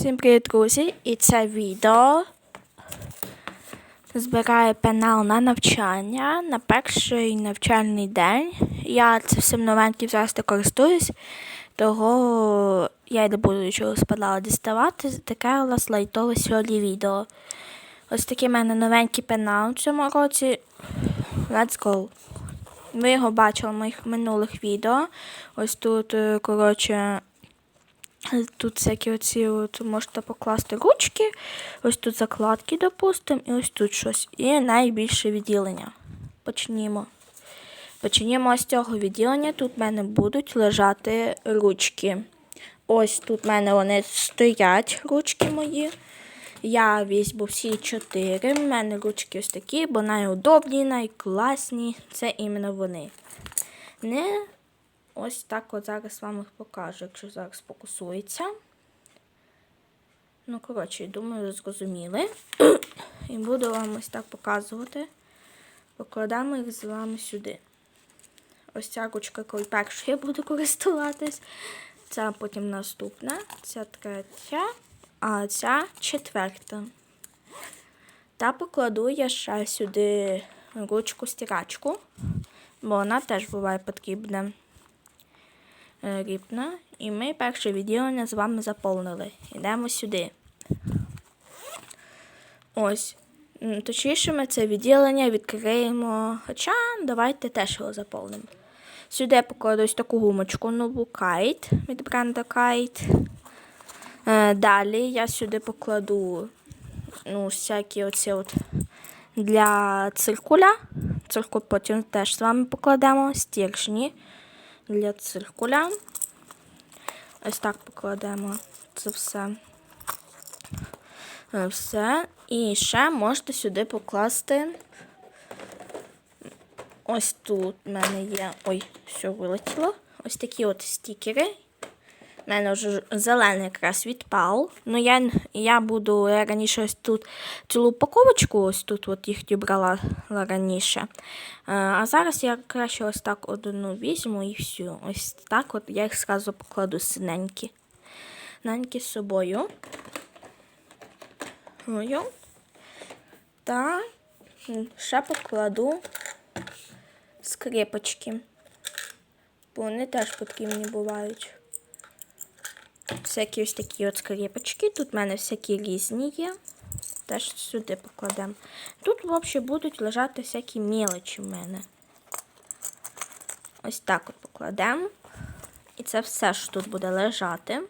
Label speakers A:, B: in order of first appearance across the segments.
A: Всім привіт, друзі! І це відео збирає пенал на навчання на перший навчальний день. Я цим всім новеньким зараз не користуюсь, того я й не буду з пенала діставати. Таке у нас лайтове сьогодні відео. Ось такий в мене новенький пенал в цьому році. Let's go! Ви його бачили в моїх минулих відео. Ось тут, е, коротше. Тут всякі оці от можете покласти ручки, ось тут закладки, допустимо, і ось тут щось. І найбільше відділення. Почнімо. Почнімо з цього відділення. Тут в мене будуть лежати ручки. Ось тут в мене вони стоять, ручки мої. Я візьму всі чотири. У мене ручки ось такі, бо найудобні, найкласні. Це іменно вони. Не Ось так от зараз вам їх покажу, якщо зараз фокусується. Ну, коротше, думаю, зрозуміли. І буду вам ось так показувати. Покладаємо їх з вами сюди. Ось ця ручка, коли першу я буду користуватись. Ця потім наступна, ця третя, а ця четверта. Та покладу я ще сюди ручку-стирачку, бо вона теж буває потрібна ріпна. І ми перше відділення з вами заповнили. Йдемо сюди. Ось. Точніше, ми це відділення відкриємо. Хоча давайте теж його заповнимо. Сюди я покладу таку гумочку нову Kite від бренду Kite. Е, Далі я сюди покладу ну, всякі оці от для циркуля. Циркуль потім теж з вами покладемо стержні для циркуля. Ось так покладемо це все. Е, все. І ще можете сюди покласти. Ось тут в мене є. Ой, все вилетіло. Ось такі от стікери. У мене вже зелений якраз відпав. Ну, я я буду я раніше ось тут цілу упаковочку, ось тут от їх брала раніше. А зараз я краще ось так одну візьму і всю. Ось так от я їх зразу покладу синенькі. Ненькі з собою. Ою. Та ще покладу скрипочки. Бо вони теж потрібні бувають всякі ось такі от скріпочки. Тут в мене всякі різні є. Теж сюди покладемо. Тут, взагалі, будуть лежати всякі мілочі в мене. Ось так от покладемо. І це все, що тут буде лежати.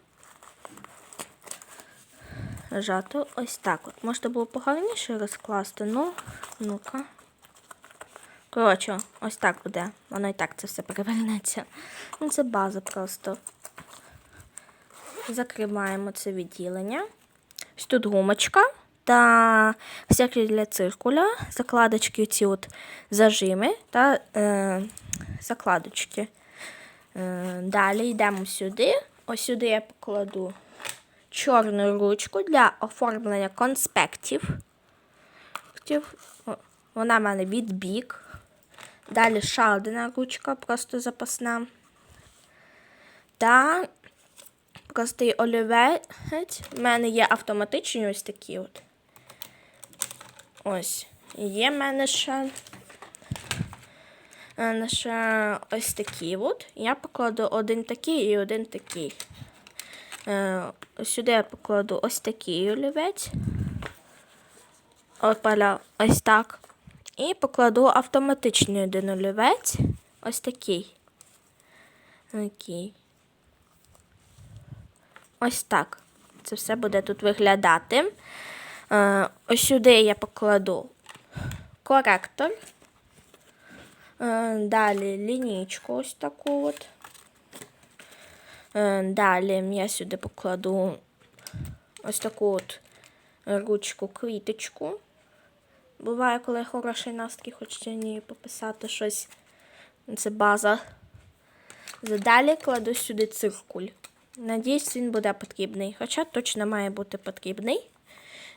A: Лежати ось так от. Можете було погарніше розкласти, ну, ну-ка. Коротше, ось так буде. Воно і так це все перевернеться. Ну, це база просто. Закриваємо це відділення. Ось тут гумочка та всякі для циркуля, закладочки, ці от зажими та е, закладочки. Е, Далі йдемо сюди. Ось сюди я покладу чорну ручку для оформлення конспектів. Вона в мене від бік. Далі ще ручка, просто запасна. Та простий олівець. У мене є автоматичні ось такі от. Ось. Є в мене ще, ще ось такі от. Я покладу один такий і один такий. Е, сюди я покладу ось такий олівець. Опаля, ось так. І покладу автоматичний один олівець. Ось такий. Окей. Ось так. Це все буде тут виглядати. Е, ось сюди я покладу коректор. Е, далі лінійку ось таку от. Е, далі я сюди покладу ось таку от ручку квіточку. Буває, коли хороший настрій, хочеться ні пописати щось. Це база. Далі кладу сюди циркуль. Надіюсь, він буде потрібний, хоча точно має бути потрібний.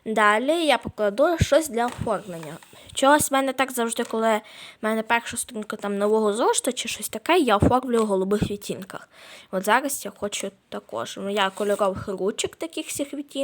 A: Далі я покладу щось для оформлення. Чогось в мене так завжди, коли в мене перша сторінка там нового зошита чи щось таке, я оформлюю в голубих відтінках. От зараз я хочу також. Ну, Я кольорових ручок таких всіх відтінків.